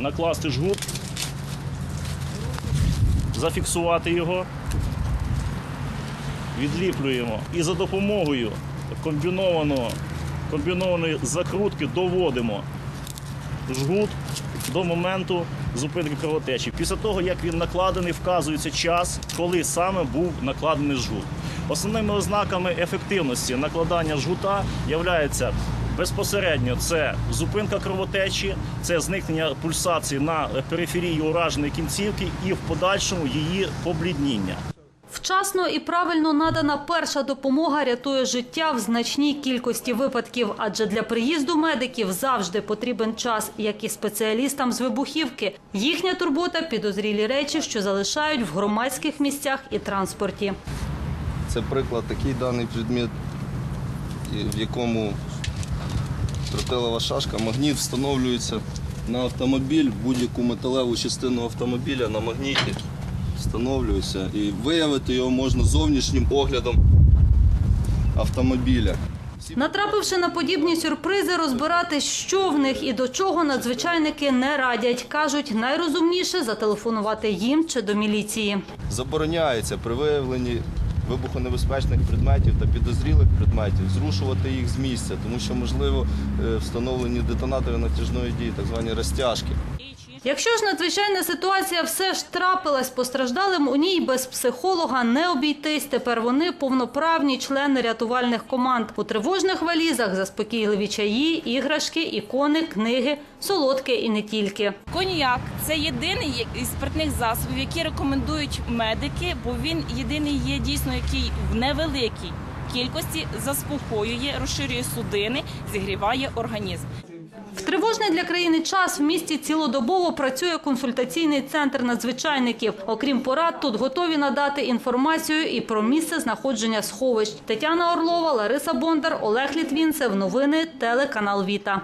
накласти жгут, зафіксувати його, відліплюємо і за допомогою комбінованого, комбінованої закрутки доводимо жгут до моменту зупинки кровотечі. Після того, як він накладений, вказується час, коли саме був накладений жгут. Основними ознаками ефективності накладання жгута являється безпосередньо це зупинка кровотечі, це зникнення пульсації на периферії ураженої кінцівки і в подальшому її поблідніння. Вчасно і правильно надана перша допомога рятує життя в значній кількості випадків, адже для приїзду медиків завжди потрібен час, як і спеціалістам з вибухівки. Їхня турбота підозрілі речі, що залишають в громадських місцях і транспорті. Це приклад такий даний предмет, в якому тротилова шашка, магніт встановлюється на автомобіль, будь-яку металеву частину автомобіля на магніті встановлюється. І виявити його можна зовнішнім оглядом автомобіля. Натрапивши на подібні сюрпризи, розбирати, що в них і до чого надзвичайники не радять. Кажуть, найрозумніше зателефонувати їм чи до міліції. Забороняється при виявленні вибухонебезпечних предметів та підозрілих предметів зрушувати їх з місця, тому що можливо е, встановлені детонатори натяжної дії, так звані розтяжки. Якщо ж надзвичайна ситуація все ж трапилась, постраждалим у ній без психолога не обійтись. Тепер вони повноправні члени рятувальних команд. У тривожних валізах заспокійливі чаї, іграшки, ікони, книги, солодке і не тільки. Коньяк це єдиний із спиртних засобів, які рекомендують медики, бо він єдиний є дійсно, який в невеликій кількості заспокоює, розширює судини, зігріває організм. В тривожний для країни час в місті цілодобово працює консультаційний центр надзвичайників. Окрім порад, тут готові надати інформацію і про місце знаходження сховищ. Тетяна Орлова, Лариса Бондар, Олег Літвінцев. Новини телеканал Віта.